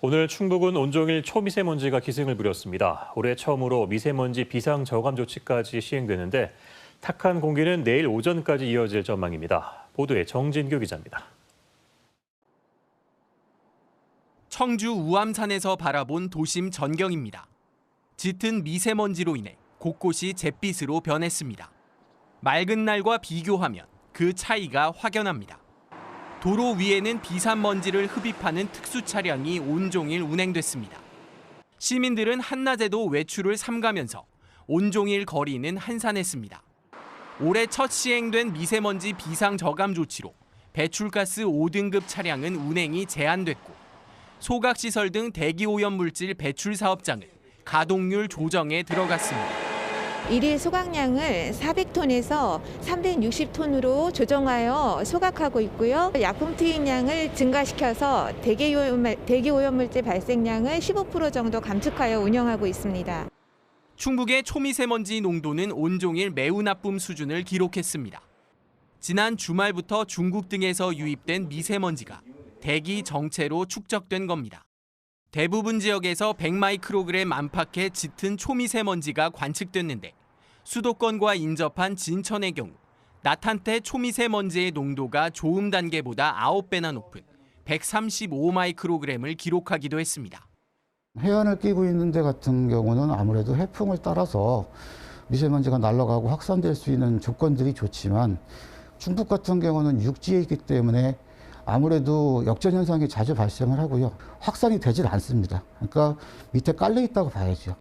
오늘 충북은 온종일 초미세먼지가 기승을 부렸습니다. 올해 처음으로 미세먼지 비상 저감 조치까지 시행되는데 탁한 공기는 내일 오전까지 이어질 전망입니다. 보도에 정진규 기자입니다. 청주 우암산에서 바라본 도심 전경입니다. 짙은 미세먼지로 인해 곳곳이 잿빛으로 변했습니다. 맑은 날과 비교하면 그 차이가 확연합니다. 도로 위에는 비산먼지를 흡입하는 특수 차량이 온종일 운행됐습니다. 시민들은 한낮에도 외출을 삼가면서 온종일 거리는 한산했습니다. 올해 첫 시행된 미세먼지 비상 저감 조치로 배출가스 5등급 차량은 운행이 제한됐고 소각시설 등 대기 오염 물질 배출 사업장은 가동률 조정에 들어갔습니다. 일일 소각량을 400톤에서 360톤으로 조정하여 소각하고 있고요. 약품 투입량을 증가시켜서 대기오염, 대기오염물질 발생량을 15% 정도 감축하여 운영하고 있습니다. 충북의 초미세먼지 농도는 온종일 매우 나쁨 수준을 기록했습니다. 지난 주말부터 중국 등에서 유입된 미세먼지가 대기 정체로 축적된 겁니다. 대부분 지역에서 100마이크로그램 안팎의 짙은 초미세먼지가 관측됐는데 수도권과 인접한 진천의 경우 낮 한때 초미세먼지의 농도가 조음 단계보다 9배나 높은 135마이크로그램을 기록하기도 했습니다. 해안을 끼고 있는 데 같은 경우는 아무래도 해풍을 따라서 미세먼지가 날아가고 확산될 수 있는 조건들이 좋지만 중북 같은 경우는 육지에 있기 때문에 아무래도 역전 현상이 자주 발생을 하고요. 확산이 되질 않습니다. 그러니까 밑에 깔려 있다고 봐야죠.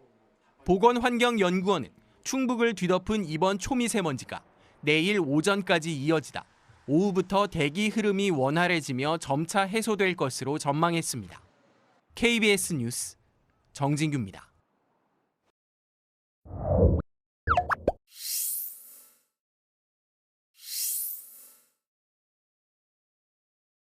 보건환경연구원은 충북을 뒤덮은 이번 초미세먼지가 내일 오전까지 이어지다 오후부터 대기 흐름이 원활해지며 점차 해소될 것으로 전망했습니다. KBS 뉴스 정진규입니다.